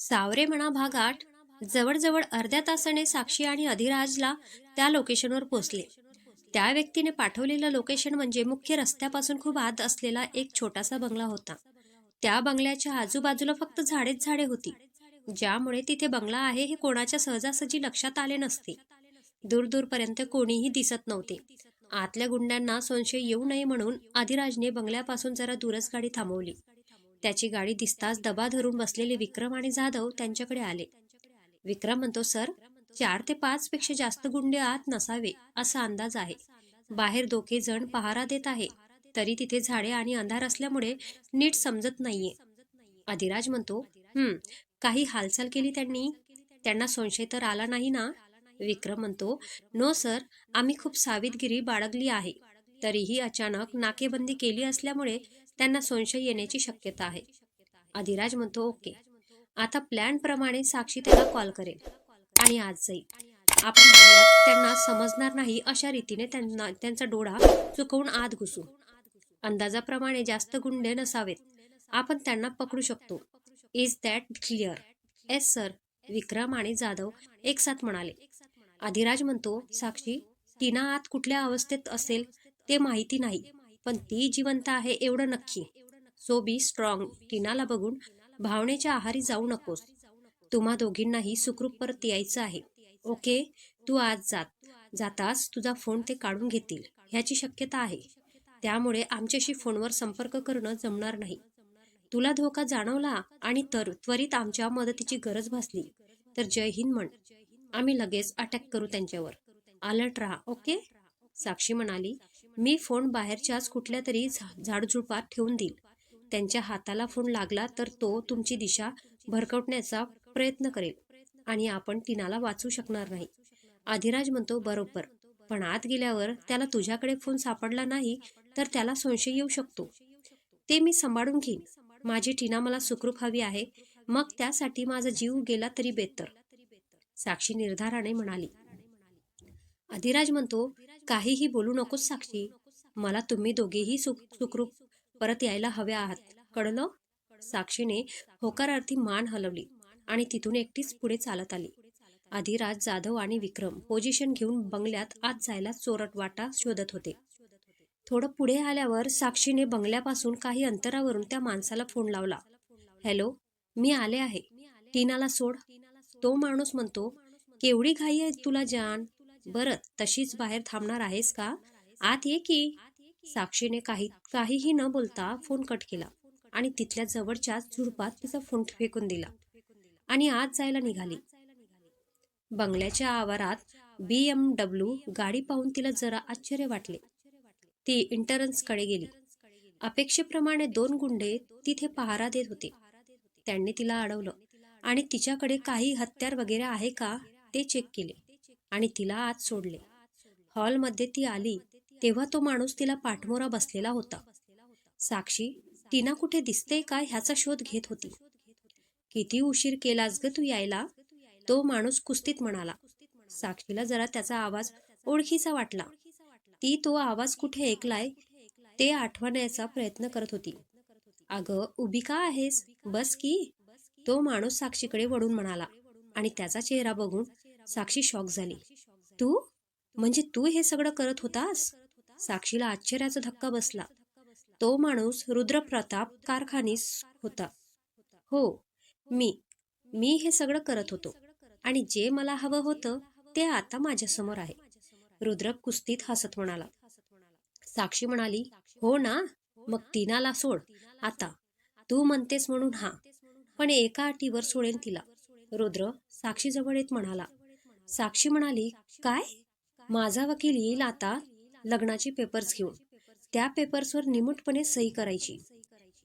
सावरे म्हणा भाग आठ जवळजवळ अर्ध्या तासाने साक्षी आणि अधिराजला त्या लोकेशनवर पोहोचले. त्या व्यक्तीने पाठवलेलं लोकेशन म्हणजे मुख्य रस्त्यापासून खूप आत असलेला एक छोटासा बंगला होता. त्या बंगल्याच्या आजूबाजूला फक्त झाडेच झाडे होती. ज्यामुळे तिथे बंगला आहे हे कोणाच्या सहजासहजी लक्षात आले नसते. दूरदूरपर्यंत कोणीही दिसत नव्हते. आतल्या गुंड्यांना संशय येऊ नये म्हणून अधिराजने बंगल्यापासून जरा दूरच गाडी थांबवली. त्याची गाडी दिसताच दबा धरून बसलेले विक्रम आणि जाधव त्यांच्याकडे आले. विक्रम म्हणतो सर चार ते पाच पेक्षा जास्त गुंडे आत नसावे असा अंदाज आहे. बाहेर दोघे जण पहारा देत आहे. तरी तिथे झाडे आणि अंधार असल्यामुळे नीट समजत नाहीये. अधिराज म्हणतो हम्म काही हालचाल केली त्यांनी? त्यांना संशय तर आला नाही ना? विक्रम म्हणतो नो सर आम्ही खूप सावधगिरी बाळगली आहे. तरीही अचानक नाकेबंदी केली असल्यामुळे त्यांना संशय येण्याची शक्यता आहे. अधिराज म्हणतो ओके. आता प्लॅन प्रमाणे साक्षी त्याला कॉल करेल. आणि आज जाईल. आपण त्यांना समजणार नाही अशा रीतीने त्यांना त्यांचा डोळा चुकवून आत घुसू. अंदाजाप्रमाणे जास्त गुंडे नसावेत. आपण त्यांना पकडू शकतो. Is that clear yes sir Vikram आणि जाधव एक साथ म्हणाले. अधिराज म्हणतो साक्षी टीना आत कुठल्या अवस्थेत असेल ते माहिती नाही. पण ती जिवंत आहे एवढं नक्की. So be strong. टीनाला बघून भावनेच्या आहारी जाऊ नकोस. तुम्हा दोघींनाही सुखरूप परत यायचं आहे. ओके? तू आज जात. जाताच तुझा फोन ते काढून घेतील. ह्याची शक्यता आहे. त्यामुळे आमच्याशी फोनवर संपर्क करणं जमणार नाही. तुला धोका जाणवला आणि तर त्वरित आमच्या मदतीची गरज भासली. तर जय हिंद म्हण. आम्ही लगेच अटॅक करू त्यांच्यावर. अलर्ट राहा ओके? साक्षी म्हणाली मी फोन बाहेरच्याच कुठल्या तरी झा- झाडझुडपात ठेवून देईल त्यांच्या हाताला फोन लागला तर तो तुमची दिशा भरकवण्याचा प्रयत्न करेल आणि आपण टीनाला वाचू शकणार नाही. आधिराज म्हणतो बरोबर. पण आत गेल्यावर त्याला तुझ्याकडे फोन सापडला नाही तर त्याला संशय येऊ शकतो. ते मी सांभाळून घेईन. माझी टीना मला सुखरूप हवी आहे. मग त्यासाठी माझा जीव गेला तरी बेतर. साक्षी निर्धाराने म्हणाली. अधिराज म्हणतो काहीही बोलू नकोस साक्षी. मला तुम्ही दोघेही सुख सुखरूप परत यायला हव्या आहात. कळलं? साक्षीने होकारार्थी मान हलवली आणि तिथून एकटीच पुढे चालत आली. अधिराज जाधव आणि विक्रम पोझिशन घेऊन बंगल्यात आत जायला चोरट वाटा शोधत होते. थोडं पुढे आल्यावर साक्षीने बंगल्यापासून काही अंतरावरून त्या माणसाला फोन लावला. हॅलो मी आले आहे. टीनाला सोड. तो माणूस म्हणतो केवढी घाई आहे तुला जान. बरं तशीच बाहेर थांबणार आहेस का? आत ये की. साक्षीने काही काहीही न बोलता फोन कट केला आणि तिथल्या जवळच्याच झुडपात तिचा फोन फेकून दिला आणि आत जायला निघाली. बंगल्याच्या आवारात बी एम डब्ल्यू गाडी पाहून तिला जरा आश्चर्य वाटले. ती इंटरन्सकडे गेली. अपेक्षेप्रमाणे दोन गुंडे तिथे पहारा देत होते. त्यांनी तिला अडवलं आणि तिच्याकडे काही हत्यार वगैरे आहे का ते चेक केले. आणि तिला आत सोडले. हॉलमध्ये ती आली तेव्हा तो माणूस तिला पाठमोरा बसलेला होता. साक्षी टीना कुठे दिसते का ह्याचा शोध घेत होती. किती उशीर केलास ग तू यायला? तो माणूस कुस्तीत म्हणाला. साक्षीला जरा त्याचा आवाज ओळखीचा वाटला. ती तो आवाज कुठे ऐकलाय? ते आठवण्याचा प्रयत्न करत होती. अगं उभी का आहेस? बस की. तो माणूस साक्षीकडे वळून म्हणाला आणि त्याचा चेहरा बघून साक्षी शॉक झाली. तू? म्हणजे तू हे सगळं करत होतास? साक्षीला आश्चर्याचा धक्का बसला. तो माणूस रुद्रप्रताप कारखानीस होता. हो मी मी हे सगळं करत होतो. आणि जे मला हवं होतं ते आता माझ्यासमोर आहे. रुद्र कुस्तीत हसत म्हणाला. साक्षी म्हणाली हो ना मग तिनाला सोड. आता तू म्हणतेस म्हणून हा. पण एका अटीवर सोडेन तिला. रुद्र साक्षीजवळ येत म्हणाला. साक्षी म्हणाली काय? माझा वकील येईल आता? लग्नाचे पेपर्स घेऊन. त्या पेपर्सवर निमूटपणे सही करायची.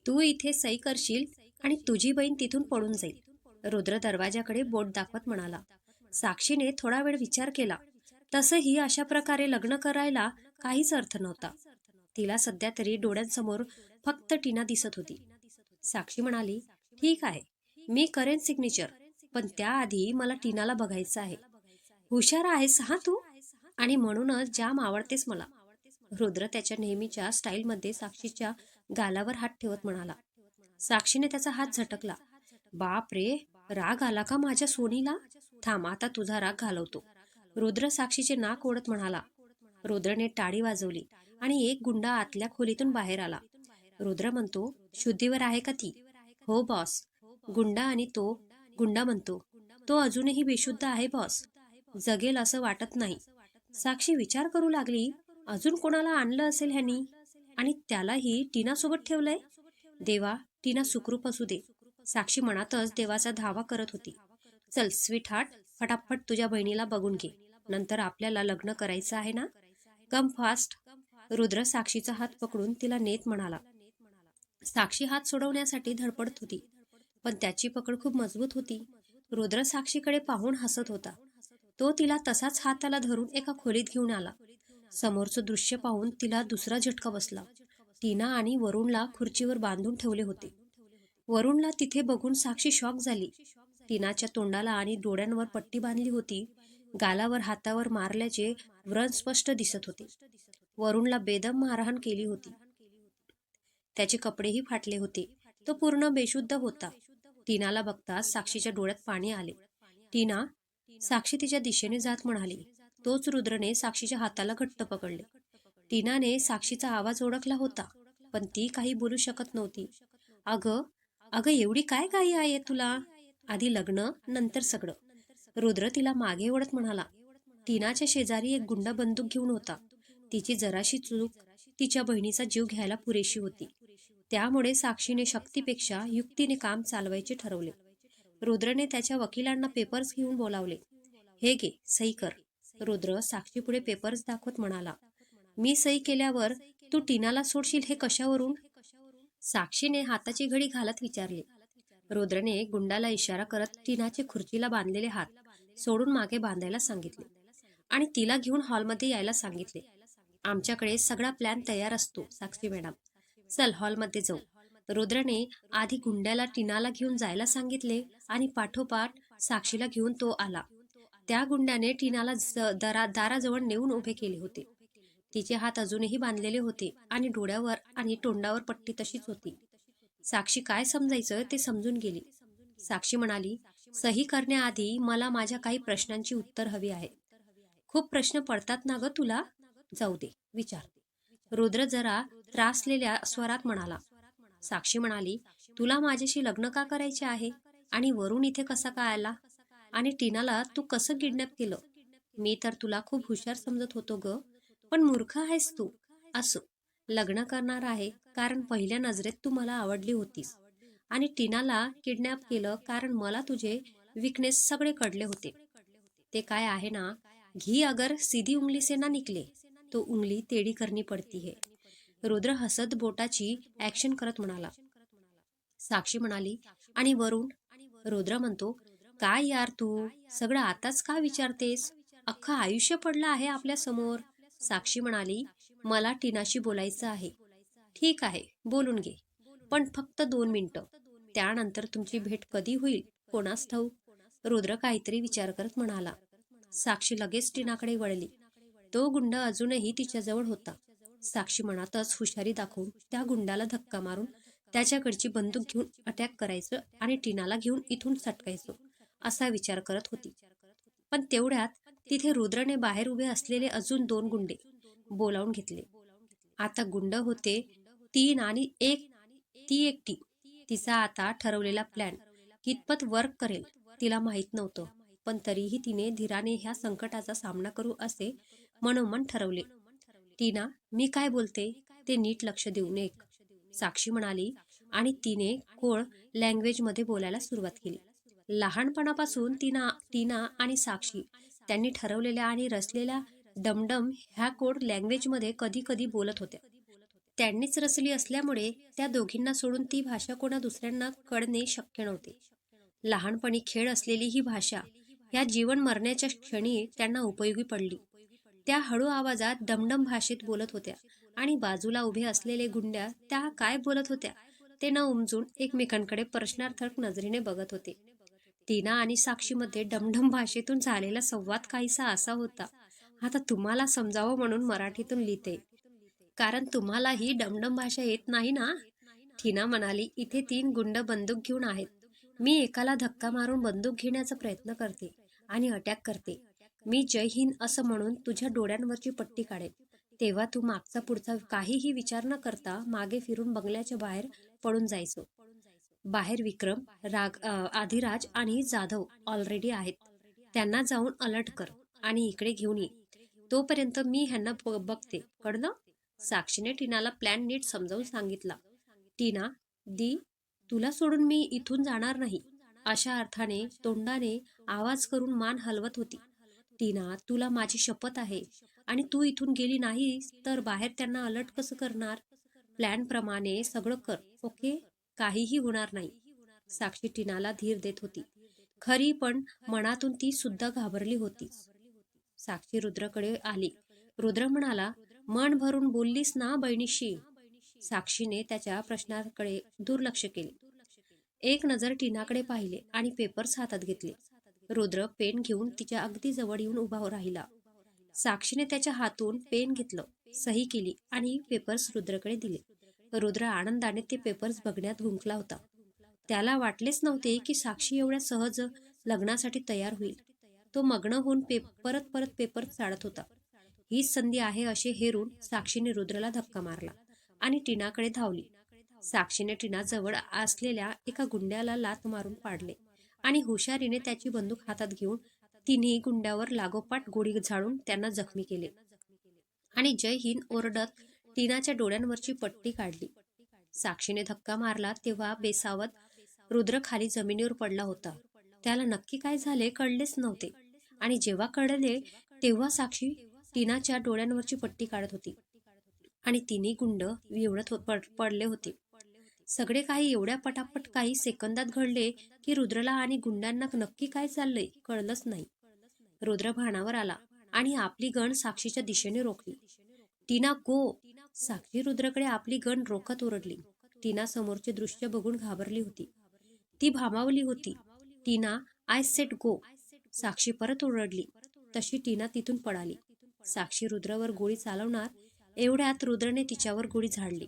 तू इथे सही करशील आणि तुझी बहीण तिथून पळून जाईल. रुद्र दरवाजाकडे बोट दाखवत म्हणाला. साक्षीने थोडा वेळ विचार केला. तसंही अशा प्रकारे लग्न करायला काहीच अर्थ नव्हता. तिला सध्या तरी डोळ्यांसमोर फक्त टीना दिसत होती. साक्षी म्हणाली ठीक आहे. मी करेन सिग्नेचर पण त्याआधी मला टीनाला बघायचं आहे. हुशार आहेस हा तू? आणि म्हणूनच जाम आवडतेस मला. रुद्र त्याच्या नेहमीच्या स्टाईलमध्ये साक्षीच्या गालावर हात ठेवत म्हणाला. साक्षीने त्याचा हात झटकला. बाप रे राग आला का माझ्या सोनीला? थांब आता तुझा राग घालवतो. रुद्र साक्षीचे नाक ओढत म्हणाला. रुद्रने टाळी वाजवली आणि एक गुंडा आतल्या खोलीतून बाहेर आला. रुद्र म्हणतो शुद्धीवर आहे का ती? हो बॉस. गुंडा आणि तो गुंडा म्हणतो तो अजूनही बेशुद्ध आहे बॉस. जगेल असं वाटत नाही. साक्षी विचार करू लागली अजून कोणाला आणलं असेल ह्यानी? आणि त्यालाही टीना सोबत ठेवलंय? देवा टीना सुखरूप असू दे. साक्षी मनातच देवाचा धावा करत होती. चल स्वीट हार्ट फटाफट तुझ्या बहिणीला बघून घे. नंतर आपल्याला लग्न करायचं आहे ना? Come fast. रुद्र साक्षीचा हात पकडून तिला नेत म्हणाला. साक्षी हात सोडवण्यासाठी धडपडत होती. पण त्याची पकड खूप मजबूत होती. रुद्र साक्षीकडे पाहून हसत होता. तो तिला तसाच हाताला धरून एका खोलीत घेऊन आला. समोरचं दृश्य पाहून तिला दुसरा झटका बसला. टीना आणि वरुणला खुर्चीवर बांधून ठेवले होते. वरुणला तिथे बघून साक्षी शॉक झाली. टीनाच्या तोंडाला आणि डोळ्यांवर पट्टी बांधली होती. गालावर हातावर मारल्याचे व्रण स्पष्ट दिसत होते. वरुणला बेदम मारहाण केली होती. त्याचे कपडेही फाटले होते. तो पूर्ण बेशुद्ध होता. टीनाला बघताच साक्षीच्या डोळ्यात पाणी आले. टीना साक्षी तिच्या दिशेने जात म्हणाली. तोच रुद्रने साक्षीच्या हाताला घट्ट पकडले. टीनाने साक्षीचा आवाज ओळखला होता पण ती काही बोलू शकत नव्हती. अगं अगं एवढी काय काही आहे तुला? आधी लग्न नंतर सगळं. रुद्र तिला मागे ओढत म्हणाला. टीनाच्या शेजारी एक गुंडा बंदूक घेऊन होता. तिची जराशी चूक तिच्या बहिणीचा जीव घ्यायला पुरेशी होती. त्यामुळे साक्षीने शक्तीपेक्षा युक्तीने काम चालवायचे ठरवले. रुद्रने त्याच्या वकिलांना पेपर्स घेऊन बोलावले. हे घे सही कर. रुद्र साक्षीपुढे पेपर्स दाखवत म्हणाला. मी सही केल्यावर तू टीनाला सोडशील हे कशावरून? साक्षीने हाताची घडी घालत विचारले. रुद्रने गुंडाला इशारा करत टीनाचे खुर्चीला बांधलेले हात सोडून मागे बांधायला सांगितले आणि तिला घेऊन हॉलमध्ये यायला सांगितले. आमच्याकडे सगळा प्लॅन तयार असतो साक्षी मॅडम. चल हॉलमध्ये जाऊ. रुद्रने आधी गुंड्याला टिनाला घेऊन जायला सांगितले आणि पाठोपाठ साक्षीला घेऊन तो आला. त्या गुंड्याने टिनाला ज- दरा दाराजवळ नेऊन उभे केले होते. तिचे हात अजूनही बांधलेले होते आणि डोळ्यावर आणि तोंडावर पट्टी तशीच होती. साक्षी काय समजायचं ते समजून गेली. साक्षी म्हणाली सही करण्याआधी मला माझ्या काही प्रश्नांची उत्तर हवी आहे. खूप प्रश्न पडतात ना ग तुला? जाऊ दे विचार. रुद्र जरा त्रासलेल्या स्वरात म्हणाला साक्षी म्हणाली तुला माझ्याशी लग्न का करायचे आहे? आणि वरून इथे कसा काय आला? आणि टीनाला तू कसं किडनॅप केलं? मी तर तुला खूप हुशार समजत होतो ग पण मूर्ख आहेस तू. असो लग्न करणार आहे कारण पहिल्या नजरेत तू मला आवडली होतीस. आणि टीनाला किडनॅप केलं कारण मला तुझे विकनेस सगळे कळले होते. ते काय आहे ना घी अगर सीधी उंगली से ना निकले तो उंगली टेढ़ी करनी पडती है. रुद्र हसत बोटाची ऍक्शन करत म्हणाला. साक्षी म्हणाली आणि वरुण? रुद्र म्हणतो काय यार तू? सगळं आताच का विचारतेस? अख्खं आयुष्य पडलं आहे आपल्यासमोर. साक्षी म्हणाली मला टीनाशी बोलायचं आहे. ठीक आहे बोलून घे. पण फक्त दोन मिनिटं. त्यानंतर तुमची भेट कधी होईल कोणास ठाऊक रुद्र काहीतरी विचार करत म्हणाला. साक्षी लगेच टीनाकडे वळली. तो गुंड अजूनही तिच्याजवळ होता. साक्षी मनातच हुशारी दाखवून त्या गुंडाला धक्का मारून त्याच्याकडची बंदूक घेऊन अटॅक करायचं आणि टीनाला घेऊन इथून सटकायचं असा विचार करत होती. पण तेवढ्यात तिथे रुद्रने बाहेर उभे असलेले अजून दोन गुंडे बोलावून घेतले. आता गुंड होते तीन आणि एक. ती एकटी. तिचा आता ठरवलेला प्लॅन कितपत वर्क करेल तिला माहीत नव्हतं. पण तरीही तिने धीराने ह्या संकटाचा सामना करू असे मनोमन ठरवले. टीना मी काय बोलते? ते नीट लक्ष देऊन एक साक्षी म्हणाली आणि तिने कोळ लँग्वेजमध्ये बोलायला सुरुवात केली. लहानपणापासून तिना टीना आणि साक्षी त्यांनी ठरवलेल्या आणि रचलेल्या डमडम ह्या कोड लँग्वेजमध्ये कधी कधी बोलत होत्या. त्यांनीच रचली असल्यामुळे त्या दोघींना सोडून ती भाषा कोणा दुसऱ्यांना कळणे शक्य नव्हते. लहानपणी खेळ असलेली ही भाषा ह्या जीवन मरण्याच्या क्षणी त्यांना उपयोगी पडली. त्या हळू आवाजात डमडम भाषेत बोलत होत्या. आणि बाजूला उभे असलेले गुंड्या त्या काय बोलत होत्या ते न उमजून एकमेकांकडे प्रश्नार्थक नजरेने बघत होते. टीना आणि साक्षीमध्ये डमडम भाषेतून झालेला संवाद काहीसा असा होता आता तुम्हाला समजावं म्हणून मराठीतून लिहिते. कारण तुम्हाला ही डमडम भाषा येत नाही ना? टीना म्हणाली इथे तीन गुंड बंदूक घेऊन आहेत. मी एकाला धक्का मारून बंदूक घेण्याचा प्रयत्न करते आणि अटॅक करते. मी जय हिंद असं म्हणून तुझ्या डोळ्यांवरची पट्टी काढेन. तेव्हा तू मागचा पुढचा काहीही विचार न करता मागे फिरून बंगल्याच्या बाहेर पडून जायचो. बाहेर विक्रम राग आधिराज आणि जाधव ऑलरेडी आहेत. त्यांना जाऊन अलर्ट कर आणि इकडे घेऊन ये. तोपर्यंत मी ह्यांना ब- बघते. कळलं? साक्षीने टीनाला प्लॅन नीट समजावून सांगितला. टीना दी तुला सोडून मी इथून जाणार नाही. अशा अर्थाने तोंडाने आवाज करून मान हलवत होती. टीना तुला माझी शपथ आहे. आणि तू इथून गेली नाहीस तर बाहेर त्यांना अलर्ट कसं करणार? प्लॅन प्रमाणे सगळं कर ओके? काहीही होणार नाही. साक्षी टीनाला धीर देत होती. खरी पण मनातून ती सुद्धा घाबरली होती. साक्षी रुद्रकडे आली. रुद्र म्हणाला मन भरून बोललीस ना बहिणीशी? साक्षीने त्याच्या प्रश्नाकडे दुर्लक्ष केले. एक नजर टीनाकडे पाहिले आणि पेपर्स हातात घेतले. रुद्र पेन घेऊन तिच्या अगदी जवळ येऊन उभा राहिला. साक्षीने त्याच्या हातून पेन घेतलं सही केली आणि पेपर्स रुद्रकडे दिले. रुद्र आनंदाने ते पेपर्स बघण्यात गुंकला होता. त्याला वाटलेच नव्हते की साक्षी एवढ्या सहज लग्नासाठी तयार होईल. तो मग्न होऊन पे परत परत पेपर चाळत होता. हीच संधी आहे असे हेरून साक्षीने रुद्रला धक्का मारला आणि टीनाकडे धावली. साक्षीने टीना जवळ असलेल्या एका गुंड्याला लात मारून पाडले. आणि हुशारीने त्याची बंदूक हातात घेऊन तिन्ही गुंड्यावर लागोपाठ गोळी झाडून त्यांना जखमी केले. आणि जय हिंद ओरडत टीनाच्या डोळ्यांवरची पट्टी काढली. साक्षीने धक्का मारला तेव्हा बेसावत रुद्र खाली जमिनीवर पडला होता. त्याला नक्की काय झाले कळलेच नव्हते. आणि जेव्हा कळले तेव्हा साक्षी टीनाच्या डोळ्यांवरची पट्टी काढत होती. आणि तिन्ही गुंड विवळत हो- पड- पडले होते. सगळे काही एवढ्या पटापट काही सेकंदात घडले की रुद्रला आणि गुंडांना नक्की काय चाललंय कळलंच नाही. रुद्र भानावर आला आणि आपली गण साक्षीच्या दिशेने रोखली. टीना गो. साक्षी रुद्रकडे आपली गण रोखत ओरडली. टीना समोरचे दृश्य बघून घाबरली होती. ती भामावली होती. Tina I set go. Sakshi परत ओरडली. तशी टीना तिथून पळाली. साक्षी रुद्रावर गोळी चालवणार एवढ्यात रुद्रने तिच्यावर गोळी झाडली.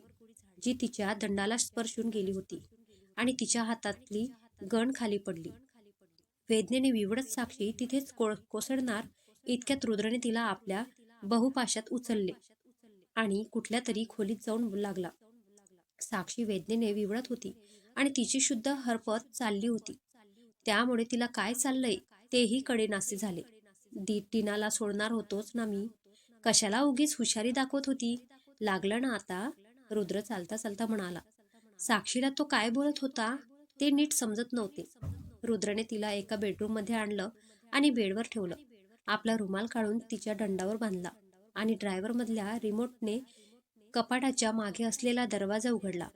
जी तिच्या दंडाला स्पर्शून गेली होती आणि तिच्या हातातली गण खाली पडली. वेदनेने विवडत साक्षी तिथेच को- कोसळणार इतक्यात रुद्रने तिला आपल्या बहुपाशात उचलले आणि कुठल्या तरी खोलीत जाऊन लागला. साक्षी वेदनेने विवडत होती आणि तिची शुद्ध हरपत चालली होती. त्यामुळे तिला काय चाललंय तेही कडेनासे झाले. दी टीनाला सोडणार होतोच ना मी? कशाला उगीच हुशारी दाखवत होती? लागलं ना आता? रुद्र चालता चालता म्हणाला साक्षीला तो काय बोलत होता ते नीट समजत नव्हते. रुद्रने तिला एका बेडरूममध्ये आणलं आणि बेडवर ठेवलं. आपला रुमाल काढून तिच्या दंडावर बांधला आणि ड्रायव्हर मधल्या रिमोटने कपाटाच्या मागे असलेला दरवाजा उघडला.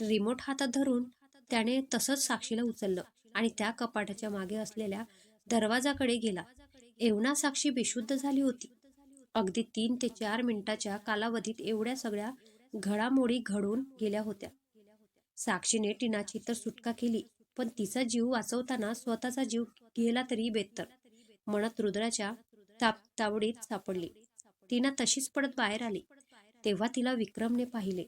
रिमोट हातात धरून त्याने तसंच साक्षीला उचललं आणि त्या कपाटाच्या मागे असलेल्या दरवाजाकडे गेला. एवढा साक्षी बेशुद्ध झाली होती. अगदी तीन ते चार मिनिटाच्या कालावधीत एवढ्या सगळ्या घडामोडी घडून गेल्या होत्या. साक्षीने टीनाची तर सुटका केली पण तिचा जीव वाचवताना स्वतःचा जीव गेला तरी बेत्तर म्हणत रुद्राच्या ताप तावडीत सापडली. टीना तशीच पडत बाहेर आली. तेव्हा तिला विक्रमने पाहिले.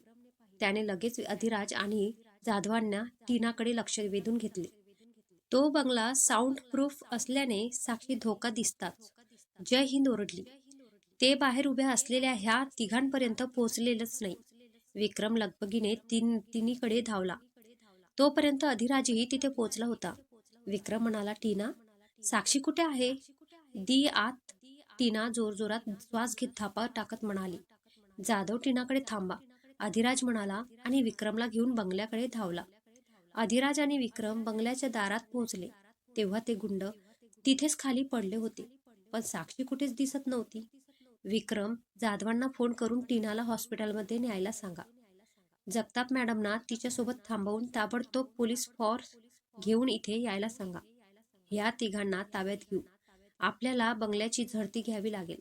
त्याने लगेच अधिराज आणि जाधवांना टीनाकडे लक्ष वेधून घेतले. तो बंगला साऊंड प्रूफ असल्याने साक्षी धोका दिसतात जय हिंद ओरडली. ते बाहेर उभ्या असलेल्या ह्या तिघांपर्यंत पोहोचलेलंच नाही. विक्रम लगबगीने तीन तिन्हीकडे धावला. तोपर्यंत अधिराजही तिथे पोहोचला होता. विक्रम म्हणाला टीना साक्षी कुठे आहे? दी आत. टीना जोरजोरात श्वास घेत थापा टाकत म्हणाली. जाधव टीनाकडे थांबा. अधिराज म्हणाला आणि विक्रमला घेऊन बंगल्याकडे धावला. अधिराज आणि विक्रम बंगल्याच्या दारात पोहोचले. तेव्हा ते गुंड तिथेच खाली पडले होते. पण साक्षी कुठेच दिसत नव्हती. विक्रम जाधवांना फोन करून टीनाला हॉस्पिटलमध्ये न्यायला सांगा. जगताप मॅडमना तिच्यासोबत थांबवून ताबडतोब पोलीस फोर्स घेऊन इथे यायला सांगा. ह्या तिघांना ताब्यात घेऊ. आपल्याला बंगल्याची झडती घ्यावी लागेल.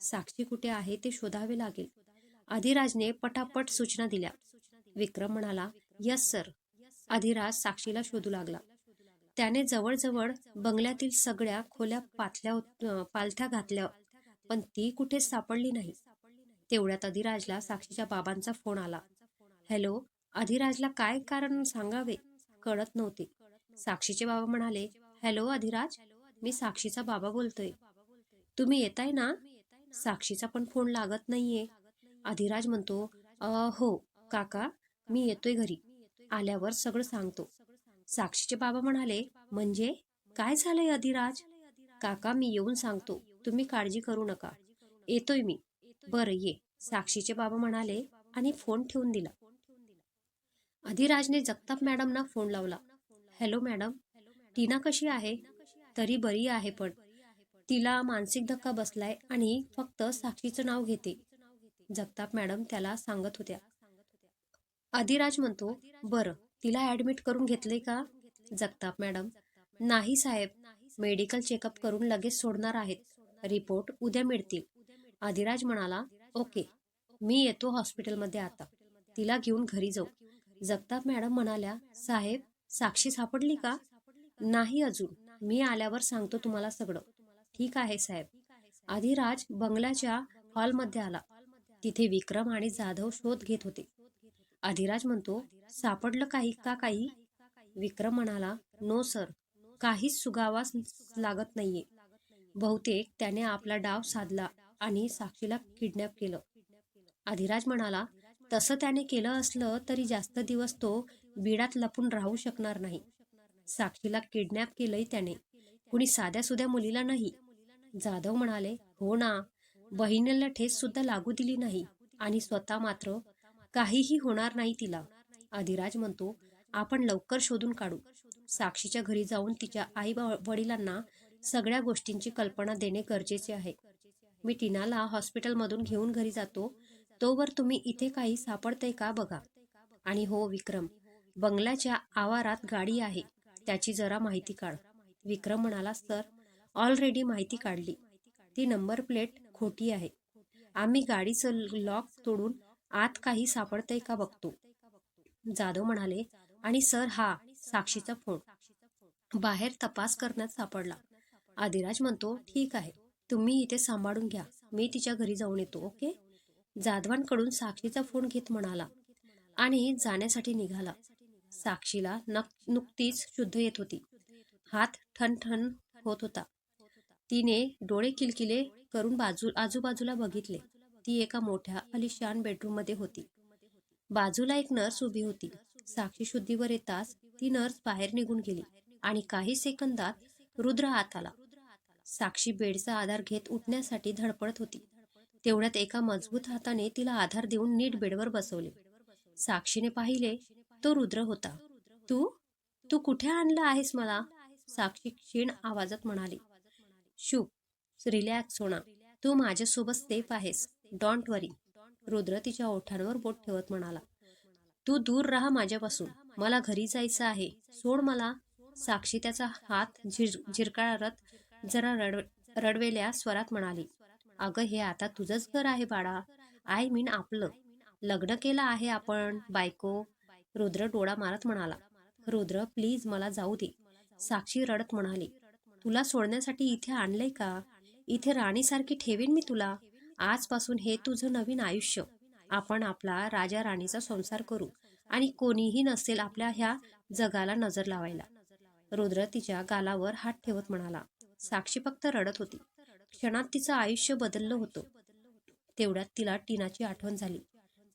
साक्षी कुठे आहे ते शोधावे लागेल. अधिराजने पटापट सूचना दिल्या. विक्रम म्हणाला यस सर. अधिराज साक्षीला शोधू लागला. त्याने जवळजवळ बंगल्यातील सगळ्या खोल्या पाथल्या पालथ्या घातल्या पण ती कुठेच सापडली नाही. तेवढ्यात अधिराजला साक्षीच्या बाबांचा फोन आला. हॅलो अधिराजला काय कारण सांगावे? कळत नव्हते. साक्षीचे बाबा म्हणाले हॅलो अधिराज मी साक्षीचा बाबा बोलतोय. तुम्ही येताय ना? साक्षीचा पण फोन लागत नाहीये. अधिराज म्हणतो हो काका मी येतोय घरी. आल्यावर सगळं सांगतो. साक्षीचे बाबा म्हणाले म्हणजे? काय झालंय अधिराज काका मी येऊन सांगतो. तुम्ही काळजी करू नका. येतोय मी. बरं ये. साक्षीचे बाबा म्हणाले आणि फोन ठेवून दिला. अधिराजने जगताप मॅडमना फोन लावला. Hello madam. टीना कशी आहे? तरी बरी आहे पण. तिला मानसिक धक्का बसलाय आणि फक्त साक्षीचं नाव घेते. जगताप मॅडम त्याला सांगत होत्या. अधिराज म्हणतो बरं तिला ऍडमिट करून घेतले का? जगताप मॅडम नाही साहेब. मेडिकल चेकअप करून लगेच सोडणार आहेत. रिपोर्ट उद्या मिळतील. आदिराज म्हणाला ओके मी येतो हॉस्पिटलमध्ये आता. तिला घेऊन घरी जाऊ. जगताप मॅडम म्हणाल्या साहेब साक्षी सापडली का? नाही अजून. मी आल्यावर सांगतो तुम्हाला सगळं. ठीक आहे साहेब. आदिराज बंगल्याच्या हॉलमध्ये आला. तिथे विक्रम आणि जाधव शोध घेत होते. अधिराज म्हणतो सापडलं काही का काही? विक्रम म्हणाला नो सर. काहीच सुगावास लागत नाहीये. बहुतेक त्याने आपला डाव साधला आणि साक्षीला किडनॅप केलं. अधिराज म्हणाला तसं त्याने केलं असलं तरी जास्त दिवस तो बिडात लपून राहू शकणार नाही. साक्षीला किडनॅप केलंय त्याने. कुणी साध्या सुध्या मुलीला नाही. जाधव म्हणाले हो ना. बहिणीला ठेस सुद्धा लागू दिली नाही आणि स्वतः मात्र काहीही होणार नाही तिला. अधिराज म्हणतो आपण लवकर शोधून काढू. साक्षीच्या घरी जाऊन तिच्या आई वडिलांना सगळ्या गोष्टींची कल्पना देणे गरजेचे आहे. मी टीनाला हॉस्पिटलमधून घेऊन घरी जातो. तोवर तुम्ही इथे काही सापडतंय का बघा? आणि हो विक्रम. बंगल्याच्या आवारात गाडी आहे. त्याची जरा माहिती काढ. विक्रम म्हणाला सर ऑलरेडी माहिती काढली. ती नंबर प्लेट खोटी आहे. आम्ही गाडीचं लॉक तोडून आत काही सापडतंय का बघतो. जाधव म्हणाले आणि सर हा साक्षीचा फोन. बाहेर तपास करण्यात सापडला. आदिराज म्हणतो ठीक आहे तुम्ही इथे सांभाळून घ्या. मी तिच्या घरी जाऊन येतो ओके? जाधवांकडून साक्षीचा फोन घेत म्हणाला आणि जाण्यासाठी निघाला. साक्षीला नक नुकतीच शुद्ध येत होती. हात ठणठण होत होता. तिने डोळे किलकिले करून बाजू आजूबाजूला बघितले. ती एका मोठ्या अलिशान बेडरूममध्ये होती. बाजूला एक नर्स उभी होती. साक्षी शुद्धीवर येताच ती नर्स बाहेर निघून गेली आणि काही सेकंदात रुद्र आत आला. साक्षी बेडचा आधार घेत उठण्यासाठी धडपडत होती. तेवढ्यात एका मजबूत हाताने तिला आधार देऊन नीट बेडवर बसवले. साक्षीने पाहिले तो रुद्र होता. तू? तू कुठे आणलं आहेस मला? साक्षी क्षीण आवाजात म्हणाली. शुभ रिलॅक्स होणा. तू माझ्यासोबत सेफ आहेस. डोंट वरी. रुद्र तिच्या ओठांवर बोट ठेवत म्हणाला. तू दूर राहा माझ्यापासून. मला घरी जायचं आहे. सोड मला. साक्षी त्याचा हात झिर झिरकाळत जरा रड रडवेल्या स्वरात म्हणाली अगं हे आता तुझंच घर आहे बाळा. आय मीन आपलं. लग्न केलं आहे आपण बायको. रुद्र डोळा मारत म्हणाला रुद्र प्लीज मला जाऊ दे. साक्षी रडत म्हणाली तुला सोडण्यासाठी इथे आणलंय का? इथे राणीसारखी ठेवीन मी तुला. आजपासून हे तुझं नवीन आयुष्य. आपण आपला राजा राणीचा संसार करू आणि कोणीही नसेल आपल्या ह्या जगाला नजर लावायला. रुद्र तिच्या गालावर हात ठेवत म्हणाला साक्षी फक्त रडत होती. क्षणात तिचं आयुष्य बदललं होतं. तेवढ्यात तिला टीनाची आठवण झाली.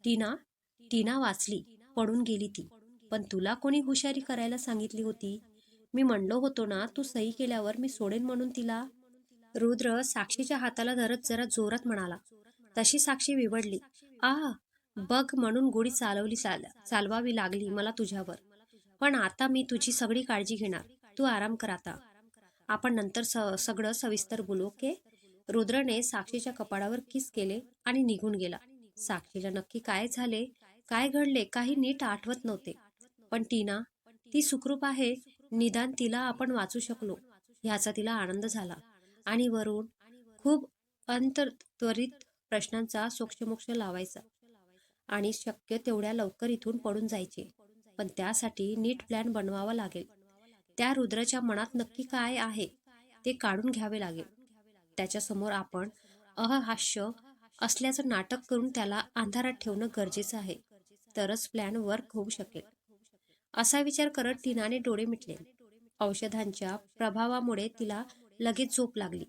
टीना टीना वाचली पडून गेली ती. पण तुला कोणी हुशारी करायला सांगितली होती? मी म्हणलो होतो ना तू सही केल्यावर मी सोडेन म्हणून तिला. रुद्र साक्षीच्या हाताला धरत जरा जोरात म्हणाला. तशी साक्षी विवडली. आ बघ म्हणून गोडी चालवली चाल चालवावी लागली मला तुझ्यावर. पण आता मी तुझी सगळी काळजी घेणार. तू आराम कर आता. आपण नंतर स सगळं सविस्तर बोलू ओके? रुद्रने साक्षीच्या कपाळावर किस केले आणि निघून गेला. साक्षीला नक्की काय झाले काय घडले काही नीट आठवत नव्हते. पण टीना ती सुखरूप आहे निदान तिला आपण वाचू शकलो. ह्याचा तिला आनंद झाला. आणि वरून खूप अंतर त्वरित प्रश्नांचा सोक्षमोक्ष लावायचा. आणि शक्य तेवढ्या लवकर इथून पडून जायचे. पण त्यासाठी नीट प्लॅन बनवावा लागेल. त्या रुद्राच्या मनात नक्की काय आहे ते काढून घ्यावे लागेल. त्याच्यासमोर आपण अहास्य असल्याचं नाटक करून त्याला अंधारात ठेवणं गरजेचं आहे. तरच प्लॅन वर्क होऊ शकेल. असा विचार करत टीनाने डोळे मिटले. औषधांच्या प्रभावामुळे तिला लगेच झोप लागली.